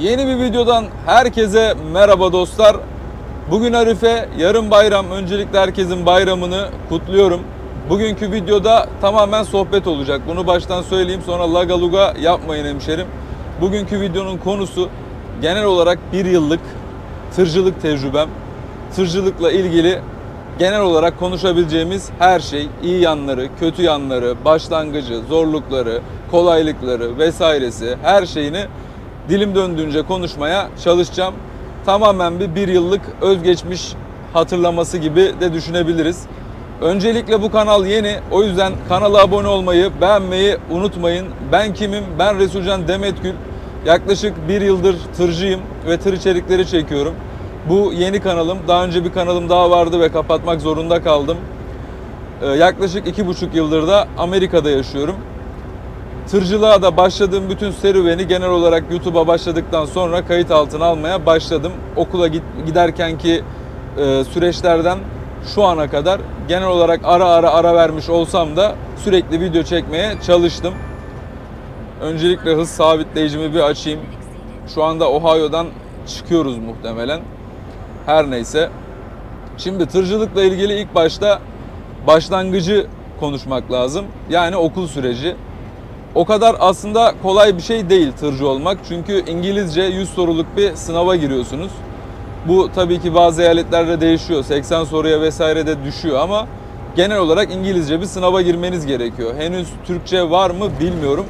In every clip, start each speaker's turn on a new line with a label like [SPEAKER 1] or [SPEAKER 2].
[SPEAKER 1] Yeni bir videodan herkese merhaba dostlar. Bugün Arife, yarın bayram. Öncelikle herkesin bayramını kutluyorum. Bugünkü videoda tamamen sohbet olacak. Bunu baştan söyleyeyim sonra laga luga yapmayın hemşerim. Bugünkü videonun konusu genel olarak bir yıllık tırcılık tecrübem. Tırcılıkla ilgili genel olarak konuşabileceğimiz her şey, iyi yanları, kötü yanları, başlangıcı, zorlukları, kolaylıkları vesairesi her şeyini dilim döndüğünce konuşmaya çalışacağım. Tamamen bir bir yıllık özgeçmiş hatırlaması gibi de düşünebiliriz. Öncelikle bu kanal yeni. O yüzden kanala abone olmayı, beğenmeyi unutmayın. Ben kimim? Ben Resulcan Demetgül. Yaklaşık bir yıldır tırcıyım ve tır içerikleri çekiyorum. Bu yeni kanalım. Daha önce bir kanalım daha vardı ve kapatmak zorunda kaldım. Ee, yaklaşık iki buçuk yıldır da Amerika'da yaşıyorum. Tırcılığa da başladığım bütün serüveni genel olarak YouTube'a başladıktan sonra kayıt altına almaya başladım. Okula git, giderkenki e, süreçlerden şu ana kadar genel olarak ara ara ara vermiş olsam da sürekli video çekmeye çalıştım. Öncelikle hız sabitleyicimi bir açayım. Şu anda Ohio'dan çıkıyoruz muhtemelen. Her neyse. Şimdi tırcılıkla ilgili ilk başta başlangıcı konuşmak lazım. Yani okul süreci. O kadar aslında kolay bir şey değil tırcı olmak. Çünkü İngilizce 100 soruluk bir sınava giriyorsunuz. Bu tabii ki bazı eyaletlerde değişiyor. 80 soruya vesaire de düşüyor ama genel olarak İngilizce bir sınava girmeniz gerekiyor. Henüz Türkçe var mı bilmiyorum.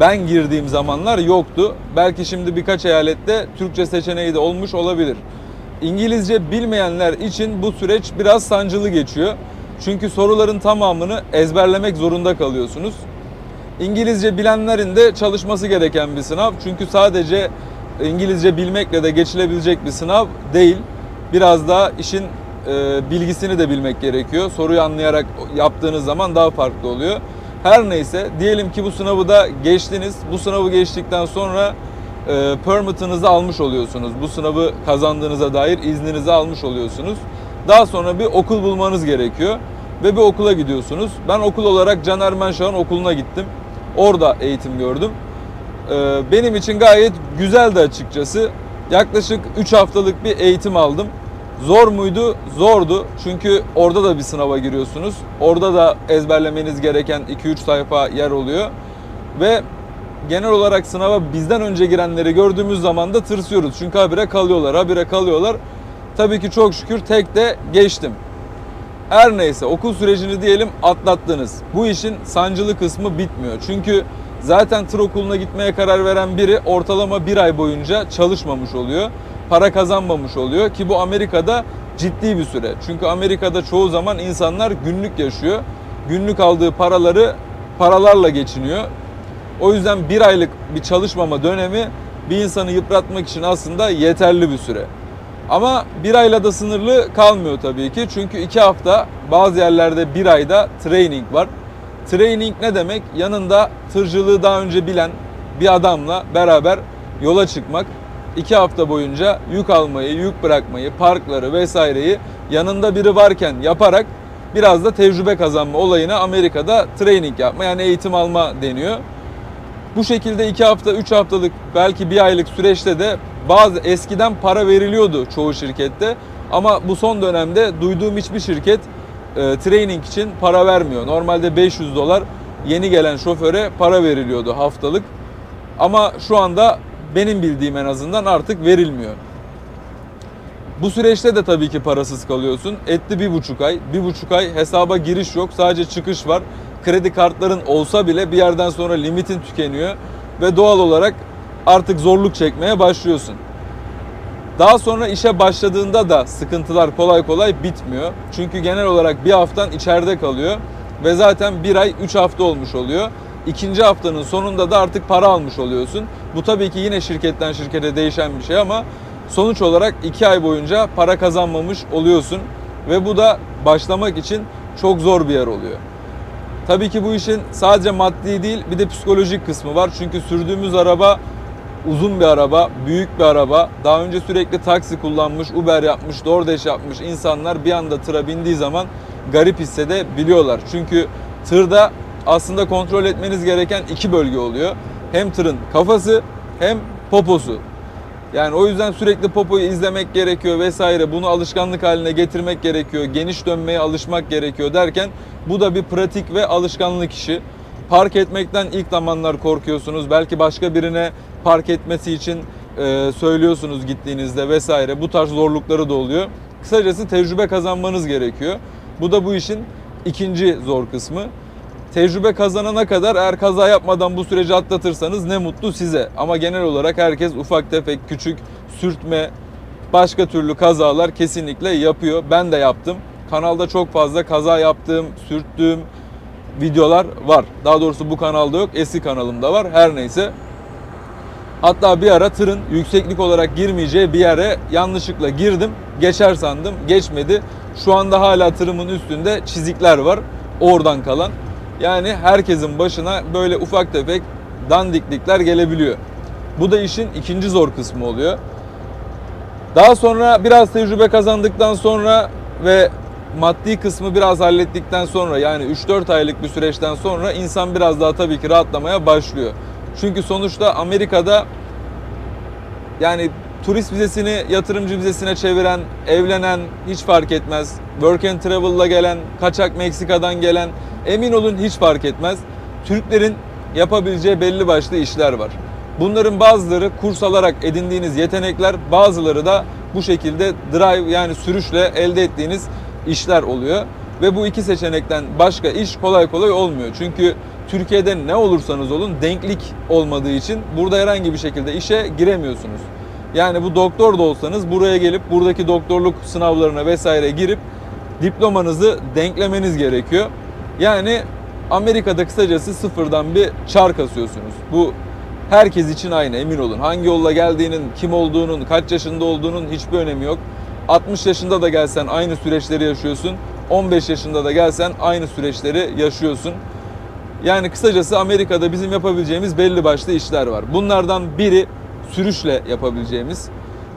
[SPEAKER 1] Ben girdiğim zamanlar yoktu. Belki şimdi birkaç eyalette Türkçe seçeneği de olmuş olabilir. İngilizce bilmeyenler için bu süreç biraz sancılı geçiyor. Çünkü soruların tamamını ezberlemek zorunda kalıyorsunuz. İngilizce bilenlerin de çalışması gereken bir sınav. Çünkü sadece İngilizce bilmekle de geçilebilecek bir sınav değil. Biraz daha işin e, bilgisini de bilmek gerekiyor. Soruyu anlayarak yaptığınız zaman daha farklı oluyor. Her neyse diyelim ki bu sınavı da geçtiniz. Bu sınavı geçtikten sonra e, permit'ınızı almış oluyorsunuz. Bu sınavı kazandığınıza dair izninizi almış oluyorsunuz. Daha sonra bir okul bulmanız gerekiyor ve bir okula gidiyorsunuz. Ben okul olarak Caner Menşah'ın okuluna gittim. Orada eğitim gördüm. Ee, Benim için gayet güzeldi açıkçası. Yaklaşık 3 haftalık bir eğitim aldım. Zor muydu? Zordu. Çünkü orada da bir sınava giriyorsunuz. Orada da ezberlemeniz gereken 2-3 sayfa yer oluyor. Ve genel olarak sınava bizden önce girenleri gördüğümüz zaman da tırsıyoruz. Çünkü habire kalıyorlar, habire kalıyorlar. Tabii ki çok şükür tek de geçtim. Her neyse okul sürecini diyelim atlattınız. Bu işin sancılı kısmı bitmiyor. Çünkü zaten tır okuluna gitmeye karar veren biri ortalama bir ay boyunca çalışmamış oluyor. Para kazanmamış oluyor ki bu Amerika'da ciddi bir süre. Çünkü Amerika'da çoğu zaman insanlar günlük yaşıyor. Günlük aldığı paraları paralarla geçiniyor. O yüzden bir aylık bir çalışmama dönemi bir insanı yıpratmak için aslında yeterli bir süre. Ama bir ayla da sınırlı kalmıyor tabii ki. Çünkü iki hafta bazı yerlerde bir ayda training var. Training ne demek? Yanında tırcılığı daha önce bilen bir adamla beraber yola çıkmak. İki hafta boyunca yük almayı, yük bırakmayı, parkları vesaireyi yanında biri varken yaparak biraz da tecrübe kazanma olayına Amerika'da training yapma yani eğitim alma deniyor. Bu şekilde 2 hafta, 3 haftalık belki bir aylık süreçte de bazı eskiden para veriliyordu çoğu şirkette. Ama bu son dönemde duyduğum hiçbir şirket e, training için para vermiyor. Normalde 500 dolar yeni gelen şoföre para veriliyordu haftalık. Ama şu anda benim bildiğim en azından artık verilmiyor. Bu süreçte de tabii ki parasız kalıyorsun. Etti bir buçuk ay. Bir buçuk ay hesaba giriş yok. Sadece çıkış var. Kredi kartların olsa bile bir yerden sonra limitin tükeniyor. Ve doğal olarak artık zorluk çekmeye başlıyorsun. Daha sonra işe başladığında da sıkıntılar kolay kolay bitmiyor. Çünkü genel olarak bir haftan içeride kalıyor. Ve zaten bir ay 3 hafta olmuş oluyor. İkinci haftanın sonunda da artık para almış oluyorsun. Bu tabii ki yine şirketten şirkete değişen bir şey ama sonuç olarak 2 ay boyunca para kazanmamış oluyorsun. Ve bu da başlamak için çok zor bir yer oluyor. Tabii ki bu işin sadece maddi değil bir de psikolojik kısmı var. Çünkü sürdüğümüz araba uzun bir araba, büyük bir araba. Daha önce sürekli taksi kullanmış, Uber yapmış, DoorDash yapmış insanlar bir anda tıra bindiği zaman garip hissedebiliyorlar. Çünkü tırda aslında kontrol etmeniz gereken iki bölge oluyor. Hem tırın kafası hem poposu. Yani o yüzden sürekli popoyu izlemek gerekiyor vesaire. Bunu alışkanlık haline getirmek gerekiyor. Geniş dönmeye alışmak gerekiyor derken bu da bir pratik ve alışkanlık işi. Park etmekten ilk zamanlar korkuyorsunuz. Belki başka birine park etmesi için e, söylüyorsunuz gittiğinizde vesaire. Bu tarz zorlukları da oluyor. Kısacası tecrübe kazanmanız gerekiyor. Bu da bu işin ikinci zor kısmı. Tecrübe kazanana kadar eğer kaza yapmadan bu süreci atlatırsanız ne mutlu size. Ama genel olarak herkes ufak tefek küçük sürtme, başka türlü kazalar kesinlikle yapıyor. Ben de yaptım. Kanalda çok fazla kaza yaptığım, sürttüğüm videolar var. Daha doğrusu bu kanalda yok. Eski kanalımda var. Her neyse. Hatta bir ara tırın yükseklik olarak girmeyeceği bir yere yanlışlıkla girdim. Geçer sandım. Geçmedi. Şu anda hala tırımın üstünde çizikler var. Oradan kalan. Yani herkesin başına böyle ufak tefek dandiklikler gelebiliyor. Bu da işin ikinci zor kısmı oluyor. Daha sonra biraz tecrübe kazandıktan sonra ve maddi kısmı biraz hallettikten sonra yani 3-4 aylık bir süreçten sonra insan biraz daha tabii ki rahatlamaya başlıyor. Çünkü sonuçta Amerika'da yani turist vizesini yatırımcı vizesine çeviren, evlenen hiç fark etmez. Work and Travel'la gelen, kaçak Meksika'dan gelen emin olun hiç fark etmez. Türklerin yapabileceği belli başlı işler var. Bunların bazıları kurs alarak edindiğiniz yetenekler, bazıları da bu şekilde drive yani sürüşle elde ettiğiniz işler oluyor. Ve bu iki seçenekten başka iş kolay kolay olmuyor. Çünkü Türkiye'de ne olursanız olun denklik olmadığı için burada herhangi bir şekilde işe giremiyorsunuz. Yani bu doktor da olsanız buraya gelip buradaki doktorluk sınavlarına vesaire girip diplomanızı denklemeniz gerekiyor. Yani Amerika'da kısacası sıfırdan bir çar kasıyorsunuz. Bu herkes için aynı emin olun. Hangi yolla geldiğinin, kim olduğunun, kaç yaşında olduğunun hiçbir önemi yok. 60 yaşında da gelsen aynı süreçleri yaşıyorsun. 15 yaşında da gelsen aynı süreçleri yaşıyorsun. Yani kısacası Amerika'da bizim yapabileceğimiz belli başlı işler var. Bunlardan biri sürüşle yapabileceğimiz.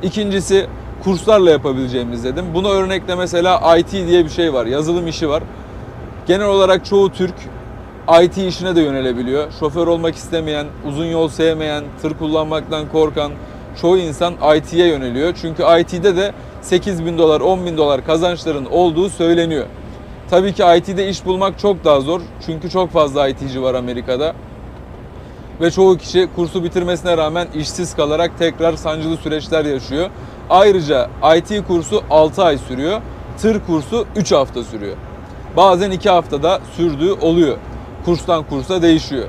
[SPEAKER 1] İkincisi kurslarla yapabileceğimiz dedim. Buna örnekle mesela IT diye bir şey var. Yazılım işi var. Genel olarak çoğu Türk IT işine de yönelebiliyor. Şoför olmak istemeyen, uzun yol sevmeyen, tır kullanmaktan korkan çoğu insan IT'ye yöneliyor. Çünkü IT'de de 8 bin dolar, 10 bin dolar kazançların olduğu söyleniyor. Tabii ki IT'de iş bulmak çok daha zor. Çünkü çok fazla IT'ci var Amerika'da. Ve çoğu kişi kursu bitirmesine rağmen işsiz kalarak tekrar sancılı süreçler yaşıyor. Ayrıca IT kursu 6 ay sürüyor. Tır kursu 3 hafta sürüyor. Bazen 2 haftada sürdüğü oluyor. Kurstan kursa değişiyor.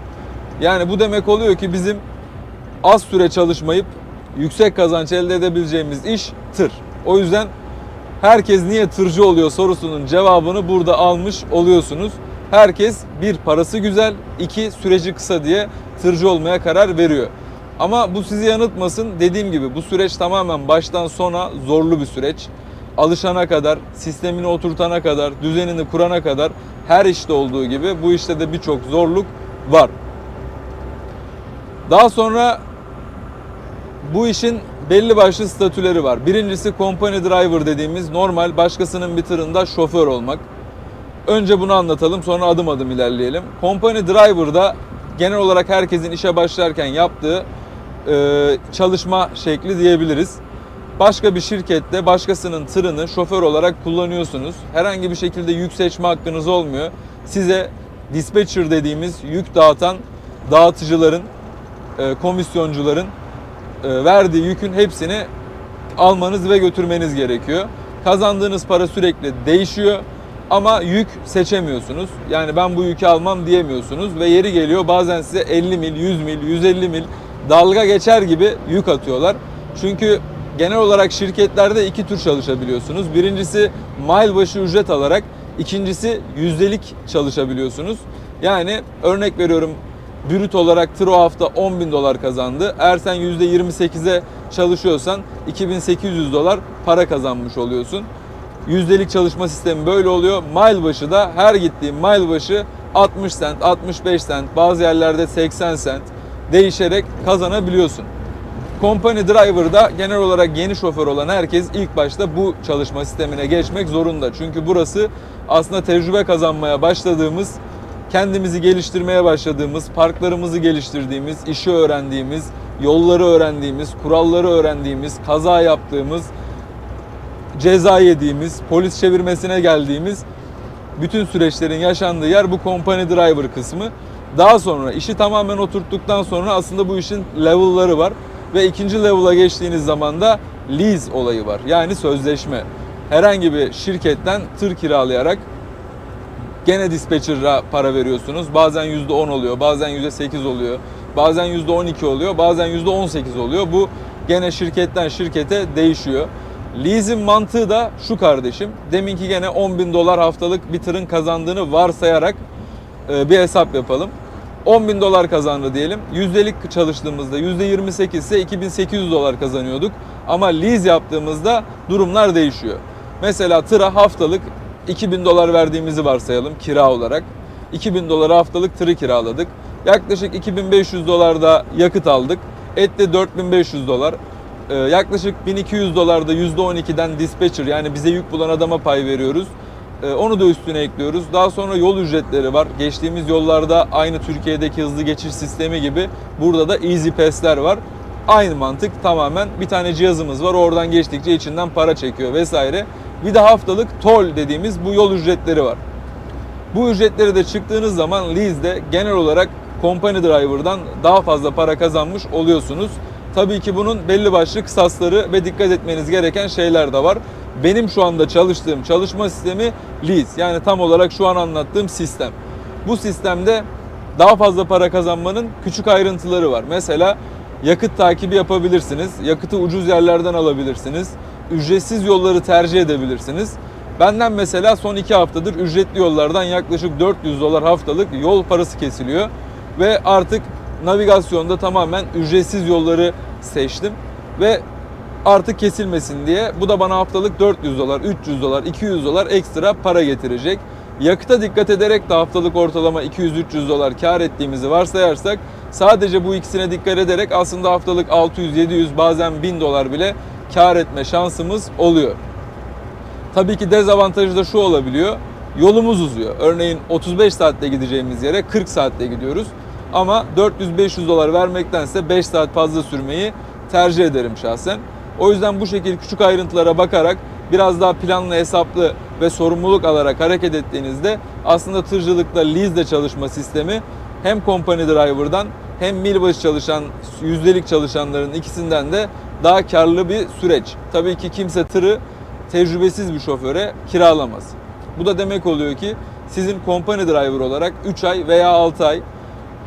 [SPEAKER 1] Yani bu demek oluyor ki bizim az süre çalışmayıp yüksek kazanç elde edebileceğimiz iş tır. O yüzden herkes niye tırcı oluyor sorusunun cevabını burada almış oluyorsunuz. Herkes bir parası güzel, iki süreci kısa diye tırcı olmaya karar veriyor. Ama bu sizi yanıltmasın. Dediğim gibi bu süreç tamamen baştan sona zorlu bir süreç. Alışana kadar, sistemini oturtana kadar, düzenini kurana kadar her işte olduğu gibi bu işte de birçok zorluk var. Daha sonra bu işin belli başlı statüleri var. Birincisi company driver dediğimiz normal başkasının bir tırında şoför olmak. Önce bunu anlatalım sonra adım adım ilerleyelim. Company driver'da genel olarak herkesin işe başlarken yaptığı e, çalışma şekli diyebiliriz. Başka bir şirkette başkasının tırını şoför olarak kullanıyorsunuz. Herhangi bir şekilde yük seçme hakkınız olmuyor. Size dispatcher dediğimiz yük dağıtan dağıtıcıların, e, komisyoncuların verdiği yükün hepsini almanız ve götürmeniz gerekiyor. Kazandığınız para sürekli değişiyor ama yük seçemiyorsunuz. Yani ben bu yükü almam diyemiyorsunuz ve yeri geliyor bazen size 50 mil, 100 mil, 150 mil dalga geçer gibi yük atıyorlar. Çünkü genel olarak şirketlerde iki tür çalışabiliyorsunuz. Birincisi mile başı ücret alarak, ikincisi yüzdelik çalışabiliyorsunuz. Yani örnek veriyorum brüt olarak tır o hafta 10 bin dolar kazandı. Eğer sen %28'e çalışıyorsan 2800 dolar para kazanmış oluyorsun. Yüzdelik çalışma sistemi böyle oluyor. Mile başı da her gittiğin mile başı 60 cent, 65 cent, bazı yerlerde 80 cent değişerek kazanabiliyorsun. Company Driver'da genel olarak yeni şoför olan herkes ilk başta bu çalışma sistemine geçmek zorunda. Çünkü burası aslında tecrübe kazanmaya başladığımız kendimizi geliştirmeye başladığımız, parklarımızı geliştirdiğimiz, işi öğrendiğimiz, yolları öğrendiğimiz, kuralları öğrendiğimiz, kaza yaptığımız, ceza yediğimiz, polis çevirmesine geldiğimiz bütün süreçlerin yaşandığı yer bu company driver kısmı. Daha sonra işi tamamen oturttuktan sonra aslında bu işin level'ları var. Ve ikinci level'a geçtiğiniz zaman da lease olayı var. Yani sözleşme. Herhangi bir şirketten tır kiralayarak gene dispatcher'a para veriyorsunuz. Bazen %10 oluyor, bazen %8 oluyor, bazen %12 oluyor, bazen %18 oluyor. Bu gene şirketten şirkete değişiyor. Leasing mantığı da şu kardeşim. Deminki gene 10 bin dolar haftalık bir tırın kazandığını varsayarak e, bir hesap yapalım. 10 bin dolar kazandı diyelim. Yüzdelik çalıştığımızda %28 ise 2800 dolar kazanıyorduk. Ama lease yaptığımızda durumlar değişiyor. Mesela tıra haftalık 2000 dolar verdiğimizi varsayalım kira olarak. 2000 dolara haftalık tırı kiraladık. Yaklaşık 2500 dolar da yakıt aldık. Etti 4500 dolar. Ee, yaklaşık 1200 dolarda %12'den dispatcher yani bize yük bulan adama pay veriyoruz. Ee, onu da üstüne ekliyoruz. Daha sonra yol ücretleri var. Geçtiğimiz yollarda aynı Türkiye'deki hızlı geçiş sistemi gibi burada da Easy Pass'ler var. Aynı mantık tamamen bir tane cihazımız var. Oradan geçtikçe içinden para çekiyor vesaire. Bir de haftalık toll dediğimiz bu yol ücretleri var. Bu ücretleri de çıktığınız zaman lease'de genel olarak company driver'dan daha fazla para kazanmış oluyorsunuz. Tabii ki bunun belli başlı kısasları ve dikkat etmeniz gereken şeyler de var. Benim şu anda çalıştığım çalışma sistemi lease. Yani tam olarak şu an anlattığım sistem. Bu sistemde daha fazla para kazanmanın küçük ayrıntıları var. Mesela yakıt takibi yapabilirsiniz. Yakıtı ucuz yerlerden alabilirsiniz. Ücretsiz yolları tercih edebilirsiniz. Benden mesela son iki haftadır ücretli yollardan yaklaşık 400 dolar haftalık yol parası kesiliyor. Ve artık navigasyonda tamamen ücretsiz yolları seçtim. Ve artık kesilmesin diye bu da bana haftalık 400 dolar, 300 dolar, 200 dolar ekstra para getirecek. Yakıta dikkat ederek de haftalık ortalama 200-300 dolar kar ettiğimizi varsayarsak sadece bu ikisine dikkat ederek aslında haftalık 600-700 bazen 1000 dolar bile kar etme şansımız oluyor. Tabii ki dezavantajı da şu olabiliyor. Yolumuz uzuyor. Örneğin 35 saatte gideceğimiz yere 40 saatte gidiyoruz. Ama 400-500 dolar vermektense 5 saat fazla sürmeyi tercih ederim şahsen. O yüzden bu şekilde küçük ayrıntılara bakarak biraz daha planlı, hesaplı ve sorumluluk alarak hareket ettiğinizde aslında tırcılıkta lease'de çalışma sistemi hem company driver'dan hem mil başı çalışan, yüzdelik çalışanların ikisinden de daha karlı bir süreç. Tabii ki kimse tırı tecrübesiz bir şoföre kiralamaz. Bu da demek oluyor ki sizin company driver olarak 3 ay veya 6 ay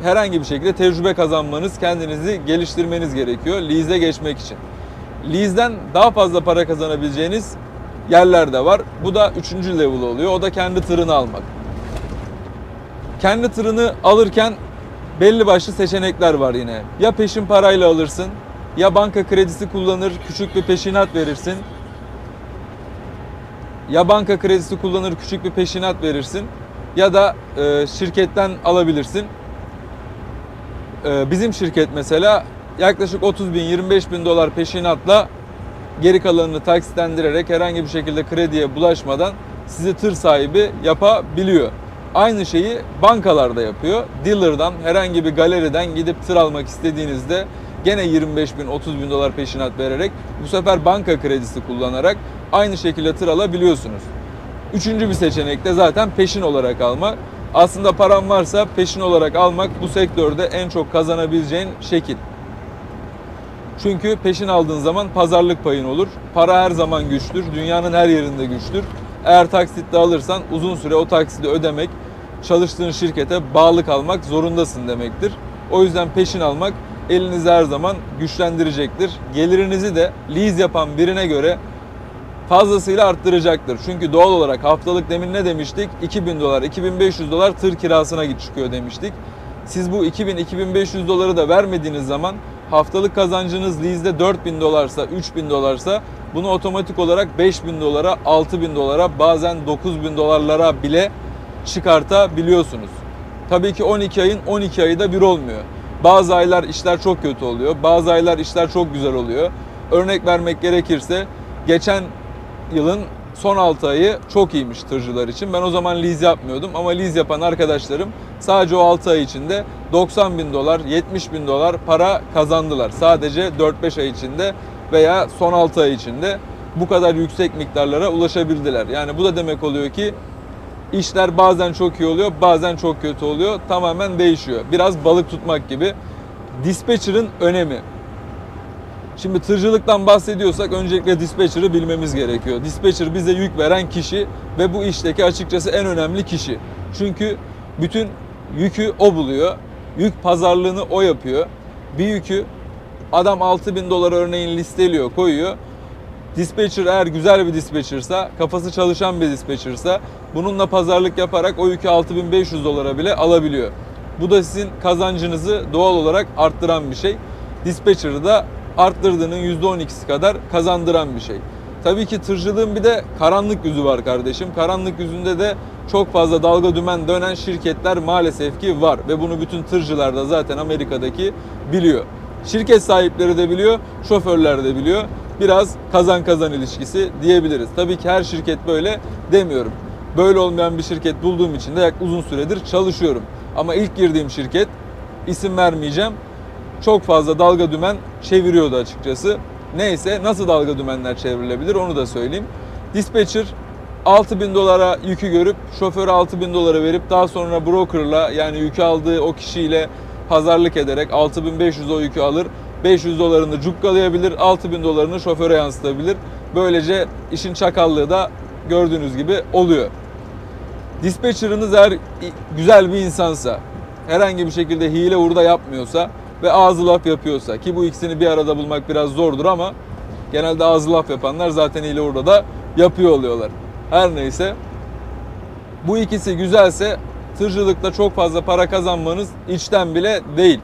[SPEAKER 1] herhangi bir şekilde tecrübe kazanmanız, kendinizi geliştirmeniz gerekiyor lease'e geçmek için. Lease'den daha fazla para kazanabileceğiniz yerler de var. Bu da 3. level oluyor. O da kendi tırını almak. Kendi tırını alırken belli başlı seçenekler var yine. Ya peşin parayla alırsın, ya banka kredisi kullanır, küçük bir peşinat verirsin. Ya banka kredisi kullanır, küçük bir peşinat verirsin. Ya da e, şirketten alabilirsin. E, bizim şirket mesela yaklaşık 30 bin 25 bin dolar peşinatla geri kalanını taksitlendirerek herhangi bir şekilde krediye bulaşmadan sizi tır sahibi yapabiliyor. Aynı şeyi bankalarda yapıyor. Dealer'dan herhangi bir galeriden gidip tır almak istediğinizde gene 25 bin 30 bin dolar peşinat vererek bu sefer banka kredisi kullanarak aynı şekilde tır alabiliyorsunuz. Üçüncü bir seçenek de zaten peşin olarak almak. Aslında param varsa peşin olarak almak bu sektörde en çok kazanabileceğin şekil. Çünkü peşin aldığın zaman pazarlık payın olur. Para her zaman güçtür. Dünyanın her yerinde güçtür. Eğer taksitle alırsan uzun süre o taksidi ödemek, çalıştığın şirkete bağlı kalmak zorundasın demektir. O yüzden peşin almak elinizi her zaman güçlendirecektir. Gelirinizi de lease yapan birine göre fazlasıyla arttıracaktır. Çünkü doğal olarak haftalık demin ne demiştik? 2000 dolar, 2500 dolar tır kirasına git çıkıyor demiştik. Siz bu 2000-2500 doları da vermediğiniz zaman haftalık kazancınız lease'de 4000 dolarsa, 3000 dolarsa bunu otomatik olarak 5000 dolara, 6000 dolara, bazen 9000 dolarlara bile çıkartabiliyorsunuz. Tabii ki 12 ayın 12 ayı da bir olmuyor. Bazı aylar işler çok kötü oluyor. Bazı aylar işler çok güzel oluyor. Örnek vermek gerekirse geçen yılın son 6 ayı çok iyiymiş tırcılar için. Ben o zaman lease yapmıyordum ama lease yapan arkadaşlarım sadece o 6 ay içinde 90 bin dolar, 70 bin dolar para kazandılar. Sadece 4-5 ay içinde veya son 6 ay içinde bu kadar yüksek miktarlara ulaşabildiler. Yani bu da demek oluyor ki işler bazen çok iyi oluyor, bazen çok kötü oluyor. Tamamen değişiyor. Biraz balık tutmak gibi. Dispatcher'ın önemi. Şimdi tırcılıktan bahsediyorsak öncelikle dispatcher'ı bilmemiz gerekiyor. Dispatcher bize yük veren kişi ve bu işteki açıkçası en önemli kişi. Çünkü bütün yükü o buluyor. Yük pazarlığını o yapıyor. Bir yükü adam 6000 dolar örneğin listeliyor, koyuyor. Dispatcher eğer güzel bir dispatchersa, kafası çalışan bir dispatchersa bununla pazarlık yaparak o yükü 6500 dolara bile alabiliyor. Bu da sizin kazancınızı doğal olarak arttıran bir şey. Dispatcher'ı da arttırdığının %12'si kadar kazandıran bir şey. Tabii ki tırcılığın bir de karanlık yüzü var kardeşim. Karanlık yüzünde de çok fazla dalga dümen dönen şirketler maalesef ki var ve bunu bütün tırcılar da zaten Amerika'daki biliyor. Şirket sahipleri de biliyor, şoförler de biliyor. Biraz kazan kazan ilişkisi diyebiliriz. Tabii ki her şirket böyle demiyorum. Böyle olmayan bir şirket bulduğum için de uzun süredir çalışıyorum. Ama ilk girdiğim şirket isim vermeyeceğim. Çok fazla dalga dümen çeviriyordu açıkçası. Neyse nasıl dalga dümenler çevrilebilir onu da söyleyeyim. Dispatcher 6000 dolara yükü görüp şoföre 6000 dolara verip daha sonra brokerla yani yükü aldığı o kişiyle pazarlık ederek 6500 o yükü alır. 500 dolarını cukkalayabilir, 6000 dolarını şoföre yansıtabilir. Böylece işin çakallığı da gördüğünüz gibi oluyor. Dispatcher'ınız eğer güzel bir insansa, herhangi bir şekilde hile hurda yapmıyorsa ve ağzı laf yapıyorsa ki bu ikisini bir arada bulmak biraz zordur ama genelde ağzı laf yapanlar zaten hile hurda da yapıyor oluyorlar. Her neyse bu ikisi güzelse tırcılıkta çok fazla para kazanmanız içten bile değil.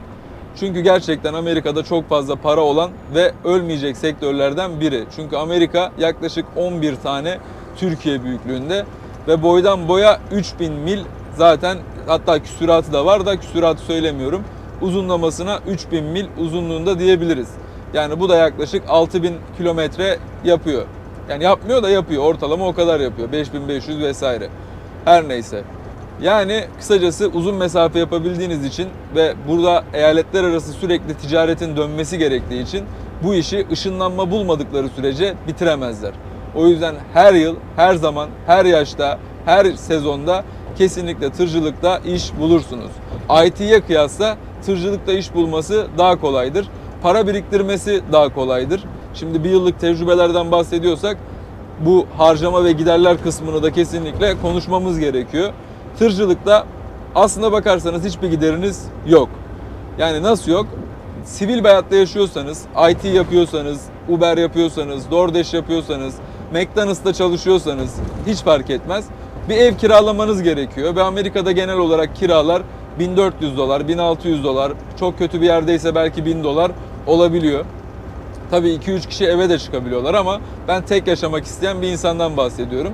[SPEAKER 1] Çünkü gerçekten Amerika'da çok fazla para olan ve ölmeyecek sektörlerden biri. Çünkü Amerika yaklaşık 11 tane Türkiye büyüklüğünde ve boydan boya 3000 mil zaten hatta küsuratı da var da küsuratı söylemiyorum. Uzunlamasına 3000 mil uzunluğunda diyebiliriz. Yani bu da yaklaşık 6000 kilometre yapıyor. Yani yapmıyor da yapıyor. Ortalama o kadar yapıyor. 5500 vesaire. Her neyse. Yani kısacası uzun mesafe yapabildiğiniz için ve burada eyaletler arası sürekli ticaretin dönmesi gerektiği için bu işi ışınlanma bulmadıkları sürece bitiremezler. O yüzden her yıl, her zaman, her yaşta, her sezonda kesinlikle tırcılıkta iş bulursunuz. IT'ye kıyasla tırcılıkta iş bulması daha kolaydır. Para biriktirmesi daha kolaydır. Şimdi bir yıllık tecrübelerden bahsediyorsak bu harcama ve giderler kısmını da kesinlikle konuşmamız gerekiyor. Tırcılıkta aslına bakarsanız hiçbir gideriniz yok. Yani nasıl yok? Sivil bir hayatta yaşıyorsanız, IT yapıyorsanız, Uber yapıyorsanız, DoorDash yapıyorsanız, McDonald's'ta çalışıyorsanız hiç fark etmez. Bir ev kiralamanız gerekiyor ve Amerika'da genel olarak kiralar 1400 dolar, 1600 dolar, çok kötü bir yerdeyse belki 1000 dolar olabiliyor. Tabii 2-3 kişi eve de çıkabiliyorlar ama ben tek yaşamak isteyen bir insandan bahsediyorum.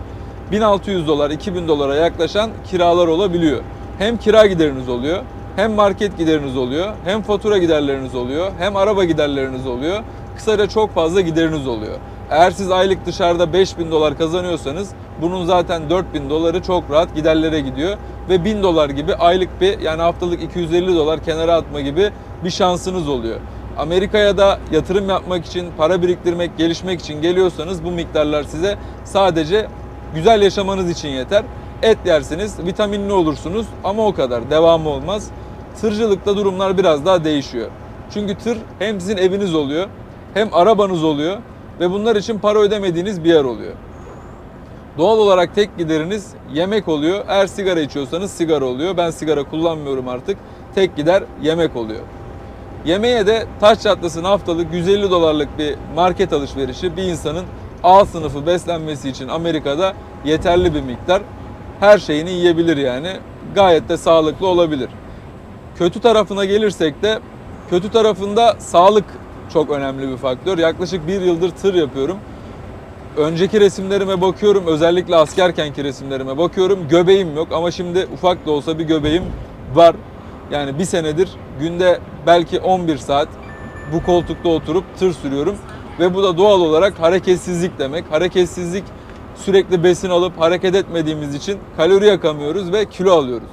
[SPEAKER 1] 1600 dolar, 2000 dolara yaklaşan kiralar olabiliyor. Hem kira gideriniz oluyor, hem market gideriniz oluyor, hem fatura giderleriniz oluyor, hem araba giderleriniz oluyor. Kısaca çok fazla gideriniz oluyor. Eğer siz aylık dışarıda 5000 dolar kazanıyorsanız bunun zaten 4000 doları çok rahat giderlere gidiyor ve 1000 dolar gibi aylık bir yani haftalık 250 dolar kenara atma gibi bir şansınız oluyor. Amerika'ya da yatırım yapmak için, para biriktirmek, gelişmek için geliyorsanız bu miktarlar size sadece güzel yaşamanız için yeter. Et yersiniz, vitaminli olursunuz ama o kadar. Devamı olmaz. Tırcılıkta durumlar biraz daha değişiyor. Çünkü tır hem sizin eviniz oluyor, hem arabanız oluyor ve bunlar için para ödemediğiniz bir yer oluyor. Doğal olarak tek gideriniz yemek oluyor. Eğer sigara içiyorsanız sigara oluyor. Ben sigara kullanmıyorum artık. Tek gider yemek oluyor. Yemeğe de Taş Çatlası'nın haftalık 150 dolarlık bir market alışverişi bir insanın A sınıfı beslenmesi için Amerika'da yeterli bir miktar. Her şeyini yiyebilir yani. Gayet de sağlıklı olabilir. Kötü tarafına gelirsek de kötü tarafında sağlık çok önemli bir faktör. Yaklaşık bir yıldır tır yapıyorum. Önceki resimlerime bakıyorum. Özellikle askerkenki resimlerime bakıyorum. Göbeğim yok ama şimdi ufak da olsa bir göbeğim var. Yani bir senedir günde belki 11 saat bu koltukta oturup tır sürüyorum. Ve bu da doğal olarak hareketsizlik demek. Hareketsizlik sürekli besin alıp hareket etmediğimiz için kalori yakamıyoruz ve kilo alıyoruz.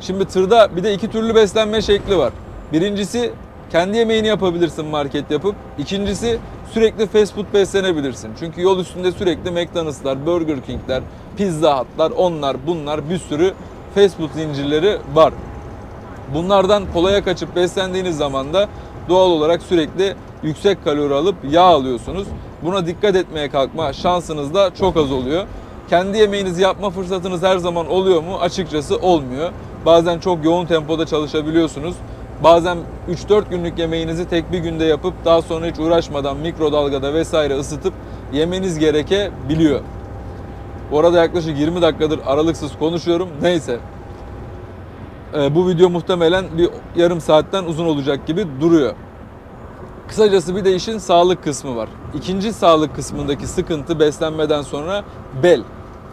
[SPEAKER 1] Şimdi tırda bir de iki türlü beslenme şekli var. Birincisi kendi yemeğini yapabilirsin market yapıp. İkincisi sürekli fast food beslenebilirsin. Çünkü yol üstünde sürekli McDonald'slar, Burger King'ler, Pizza Hut'lar, onlar bunlar bir sürü fast food zincirleri var. Bunlardan kolaya kaçıp beslendiğiniz zaman da doğal olarak sürekli yüksek kalori alıp yağ alıyorsunuz. Buna dikkat etmeye kalkma şansınız da çok az oluyor. Kendi yemeğinizi yapma fırsatınız her zaman oluyor mu? Açıkçası olmuyor. Bazen çok yoğun tempoda çalışabiliyorsunuz. Bazen 3-4 günlük yemeğinizi tek bir günde yapıp daha sonra hiç uğraşmadan mikrodalgada vesaire ısıtıp yemeniz gerekebiliyor. Bu arada yaklaşık 20 dakikadır aralıksız konuşuyorum. Neyse. Ee, bu video muhtemelen bir yarım saatten uzun olacak gibi duruyor. Kısacası bir de işin sağlık kısmı var. İkinci sağlık kısmındaki sıkıntı beslenmeden sonra bel.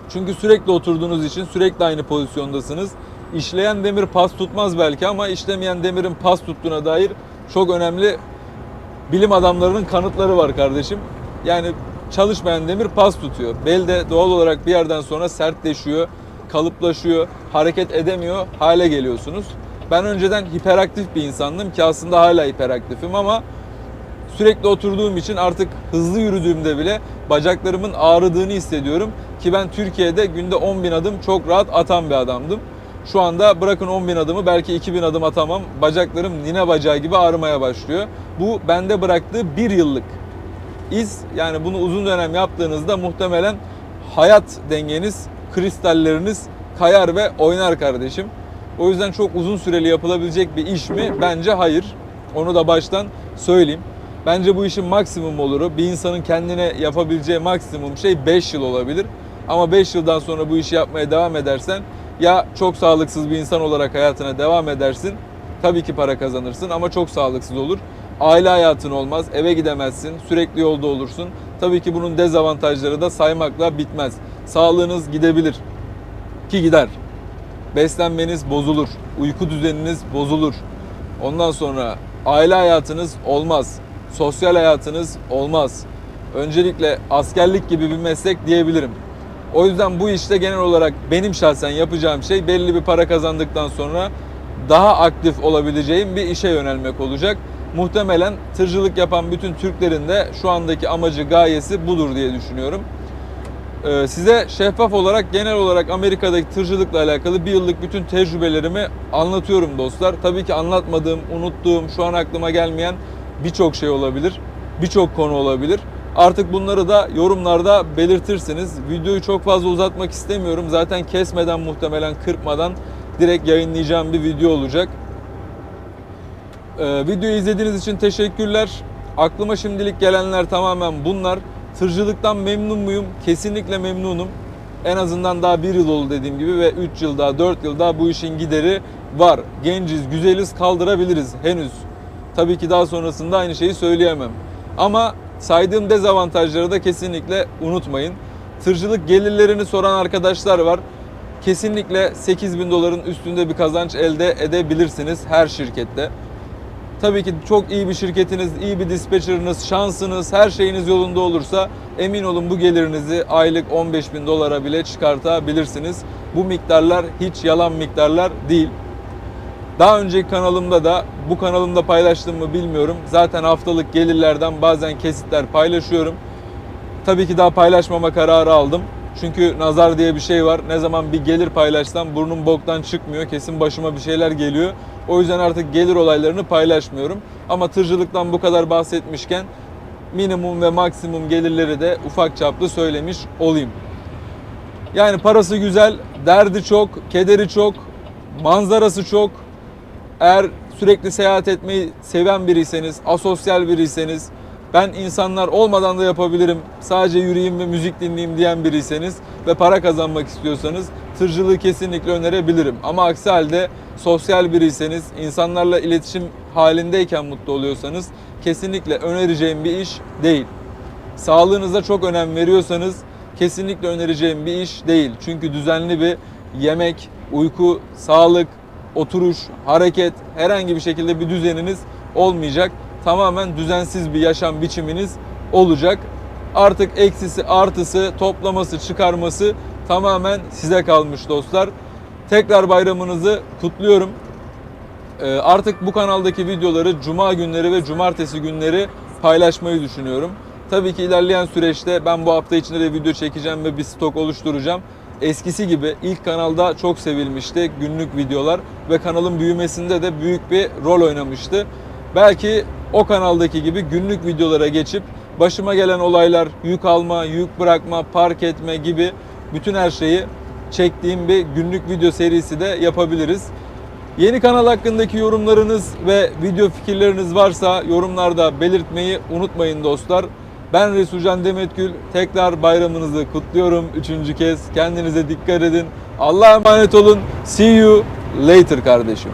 [SPEAKER 1] Çünkü sürekli oturduğunuz için sürekli aynı pozisyondasınız. İşleyen demir pas tutmaz belki ama işlemeyen demirin pas tuttuğuna dair çok önemli bilim adamlarının kanıtları var kardeşim. Yani çalışmayan demir pas tutuyor. Bel de doğal olarak bir yerden sonra sertleşiyor, kalıplaşıyor, hareket edemiyor hale geliyorsunuz. Ben önceden hiperaktif bir insandım ki aslında hala hiperaktifim ama sürekli oturduğum için artık hızlı yürüdüğümde bile bacaklarımın ağrıdığını hissediyorum. Ki ben Türkiye'de günde 10 bin adım çok rahat atan bir adamdım. Şu anda bırakın 10 bin adımı belki 2 bin adım atamam. Bacaklarım nine bacağı gibi ağrımaya başlıyor. Bu bende bıraktığı bir yıllık iz. Yani bunu uzun dönem yaptığınızda muhtemelen hayat dengeniz, kristalleriniz kayar ve oynar kardeşim. O yüzden çok uzun süreli yapılabilecek bir iş mi? Bence hayır. Onu da baştan söyleyeyim. Bence bu işin maksimum oluru bir insanın kendine yapabileceği maksimum şey 5 yıl olabilir. Ama 5 yıldan sonra bu işi yapmaya devam edersen ya çok sağlıksız bir insan olarak hayatına devam edersin. Tabii ki para kazanırsın ama çok sağlıksız olur. Aile hayatın olmaz, eve gidemezsin, sürekli yolda olursun. Tabii ki bunun dezavantajları da saymakla bitmez. Sağlığınız gidebilir ki gider. Beslenmeniz bozulur, uyku düzeniniz bozulur. Ondan sonra aile hayatınız olmaz, sosyal hayatınız olmaz. Öncelikle askerlik gibi bir meslek diyebilirim. O yüzden bu işte genel olarak benim şahsen yapacağım şey belli bir para kazandıktan sonra daha aktif olabileceğim bir işe yönelmek olacak. Muhtemelen tırcılık yapan bütün Türklerin de şu andaki amacı, gayesi budur diye düşünüyorum. Ee, size şeffaf olarak genel olarak Amerika'daki tırcılıkla alakalı bir yıllık bütün tecrübelerimi anlatıyorum dostlar. Tabii ki anlatmadığım, unuttuğum, şu an aklıma gelmeyen birçok şey olabilir. Birçok konu olabilir. Artık bunları da yorumlarda belirtirsiniz. Videoyu çok fazla uzatmak istemiyorum. Zaten kesmeden muhtemelen kırpmadan direkt yayınlayacağım bir video olacak. Ee, videoyu izlediğiniz için teşekkürler. Aklıma şimdilik gelenler tamamen bunlar. Tırcılıktan memnun muyum? Kesinlikle memnunum. En azından daha bir yıl oldu dediğim gibi ve 3 yıl daha 4 yıl daha bu işin gideri var. Genciz, güzeliz, kaldırabiliriz henüz. Tabii ki daha sonrasında aynı şeyi söyleyemem. Ama saydığım dezavantajları da kesinlikle unutmayın. Tırcılık gelirlerini soran arkadaşlar var. Kesinlikle 8 bin doların üstünde bir kazanç elde edebilirsiniz her şirkette. Tabii ki çok iyi bir şirketiniz, iyi bir dispatcher'ınız, şansınız, her şeyiniz yolunda olursa emin olun bu gelirinizi aylık 15 bin dolara bile çıkartabilirsiniz. Bu miktarlar hiç yalan miktarlar değil. Daha önceki kanalımda da bu kanalımda paylaştım mı bilmiyorum. Zaten haftalık gelirlerden bazen kesitler paylaşıyorum. Tabii ki daha paylaşmama kararı aldım. Çünkü nazar diye bir şey var. Ne zaman bir gelir paylaşsam burnum boktan çıkmıyor. Kesin başıma bir şeyler geliyor. O yüzden artık gelir olaylarını paylaşmıyorum. Ama tırcılıktan bu kadar bahsetmişken minimum ve maksimum gelirleri de ufak çaplı söylemiş olayım. Yani parası güzel, derdi çok, kederi çok, manzarası çok. Eğer sürekli seyahat etmeyi seven biriyseniz, asosyal biriyseniz, ben insanlar olmadan da yapabilirim, sadece yürüyeyim ve müzik dinleyeyim diyen biriyseniz ve para kazanmak istiyorsanız tırcılığı kesinlikle önerebilirim. Ama aksi halde sosyal biriyseniz, insanlarla iletişim halindeyken mutlu oluyorsanız kesinlikle önereceğim bir iş değil. Sağlığınıza çok önem veriyorsanız kesinlikle önereceğim bir iş değil. Çünkü düzenli bir yemek, uyku, sağlık, oturuş, hareket herhangi bir şekilde bir düzeniniz olmayacak. Tamamen düzensiz bir yaşam biçiminiz olacak. Artık eksisi, artısı, toplaması, çıkarması tamamen size kalmış dostlar. Tekrar bayramınızı kutluyorum. Ee, Artık bu kanaldaki videoları cuma günleri ve cumartesi günleri paylaşmayı düşünüyorum. Tabii ki ilerleyen süreçte ben bu hafta içinde de video çekeceğim ve bir stok oluşturacağım. Eskisi gibi ilk kanalda çok sevilmişti günlük videolar ve kanalın büyümesinde de büyük bir rol oynamıştı. Belki o kanaldaki gibi günlük videolara geçip başıma gelen olaylar, yük alma, yük bırakma, park etme gibi bütün her şeyi çektiğim bir günlük video serisi de yapabiliriz. Yeni kanal hakkındaki yorumlarınız ve video fikirleriniz varsa yorumlarda belirtmeyi unutmayın dostlar. Ben Resulcan Demetgül. Tekrar bayramınızı kutluyorum üçüncü kez. Kendinize dikkat edin. Allah'a emanet olun. See you later kardeşim.